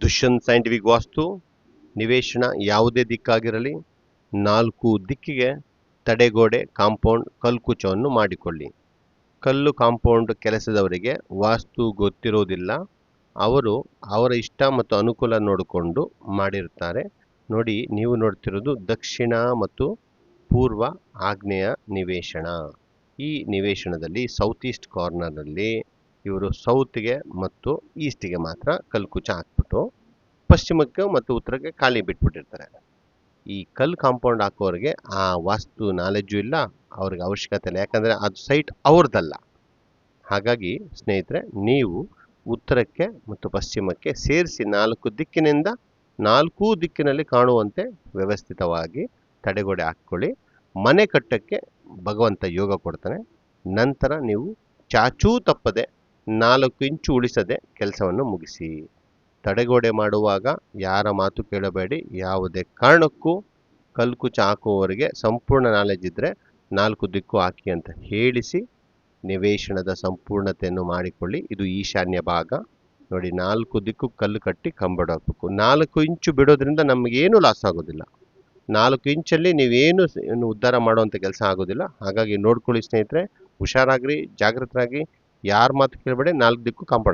Dushyant scientific ವಾಸ್ತು, ನಿವೇಶನ ಯಾವುದೇ ದಿಕ್ಕಾಗಿರಲಿ, ನಾಲ್ಕು ದಿಕ್ಕಿಗೆ ತಡೆಗೋಡೆ ಕಾಂಪೌಂಡ್ ಕಲ್ಕುಚವನ್ನು ಮಾಡಿಕೊಳ್ಳಿ. ಕಲ್ಲು ಕಾಂಪೌಂಡ್ ಕೆಲಸದವರಿಗೆ ವಾಸ್ತು ಗೊತ್ತಿರೋದಿಲ್ಲ. ಅವರು ಅವರ ಇಷ್ಟ ಮತ್ತು ಅನುಕೂಲ ನೋಡಿಕೊಂಡು ಮಾಡಿರುತ್ತಾರೆ. ನೋಡಿ, ನೀವು ನೋಡ್ತಿರೋದು ದಕ್ಷಿಣ ಮತ್ತು ಪೂರ್ವ ಆಗ್ನೇಯ ನಿವೇಶನ. ಈ ನಿವೇಶನದಲ್ಲಿ ಸೌತ್ ಈಸ್ಟ್ ಕಾರ್ನರ್ನಲ್ಲಿ ಇವರು ಸೌತ್ಗೆ ಮತ್ತು ಈಸ್ಟ್ಗೆ ಮಾತ್ರ ಕಲ್ಕುಚ ಹಾಕ್ಬಿಟ್ಟು ಪಶ್ಚಿಮಕ್ಕೆ ಮತ್ತು ಉತ್ತರಕ್ಕೆ ಖಾಲಿ ಬಿಟ್ಬಿಟ್ಟಿರ್ತಾರೆ. ಈ ಕಲ್ ಕಾಂಪೌಂಡ್ ಹಾಕೋರಿಗೆ ಆ ವಾಸ್ತು ನಾಲೆಜು ಇಲ್ಲ, ಅವ್ರಿಗೆ ಅವಶ್ಯಕತೆ ಇಲ್ಲ. ಯಾಕಂದರೆ ಅದು ಸೈಟ್ ಅವ್ರದ್ದಲ್ಲ. ಹಾಗಾಗಿ ಸ್ನೇಹಿತರೆ, ನೀವು ಉತ್ತರಕ್ಕೆ ಮತ್ತು ಪಶ್ಚಿಮಕ್ಕೆ ಸೇರಿಸಿ ನಾಲ್ಕು ದಿಕ್ಕಿನಿಂದ ನಾಲ್ಕೂ ದಿಕ್ಕಿನಲ್ಲಿ ಕಾಣುವಂತೆ ವ್ಯವಸ್ಥಿತವಾಗಿ ತಡೆಗೋಡೆ ಹಾಕ್ಕೊಳ್ಳಿ. ಮನೆ ಕಟ್ಟಕ್ಕೆ ಭಗವಂತ ಯೋಗ ಕೊಡ್ತಾನೆ. ನಂತರ ನೀವು ಚಾಚೂ ತಪ್ಪದೆ ನಾಲ್ಕು ಇಂಚು ಉಳಿಸದೆ ಕೆಲಸವನ್ನು ಮುಗಿಸಿ. ತಡೆಗೋಡೆ ಮಾಡುವಾಗ ಯಾರ ಮಾತು ಕೇಳಬೇಡಿ. ಯಾವುದೇ ಕಾರಣಕ್ಕೂ ಕಲ್ಕುಚ ಹಾಕುವವರಿಗೆ ಸಂಪೂರ್ಣ ನಾಲೆಜ್ ಇದ್ದರೆ ನಾಲ್ಕು ದಿಕ್ಕು ಹಾಕಿ ಅಂತ ಹೇಳಿಸಿ ನಿವೇಶನದ ಸಂಪೂರ್ಣತೆಯನ್ನು ಮಾಡಿಕೊಳ್ಳಿ. ಇದು ಈಶಾನ್ಯ ಭಾಗ. ನೋಡಿ, ನಾಲ್ಕು ದಿಕ್ಕು ಕಲ್ಲು ಕಟ್ಟಿ ಕಂಬಡ ಹಾಕಬೇಕು. ನಾಲ್ಕು ಇಂಚು ಬಿಡೋದ್ರಿಂದ ನಮಗೇನು ಲಾಸ್ ಆಗೋದಿಲ್ಲ. ನಾಲ್ಕು ಇಂಚಲ್ಲಿ ನೀವೇನು ಉದ್ಧಾರ ಮಾಡುವಂಥ ಕೆಲಸ ಆಗೋದಿಲ್ಲ. ಹಾಗಾಗಿ ನೋಡ್ಕೊಳ್ಳಿ ಸ್ನೇಹಿತರೆ, ಹುಷಾರಾಗ್ರಿ ಜಾಗೃತರಾಗಿ ಯಾರ ಮಾತು ಕೇಳಬೇಡಿ, ನಾಲ್ಕು ದಿಕ್ಕು ಕಾಂಪೌಂಡ್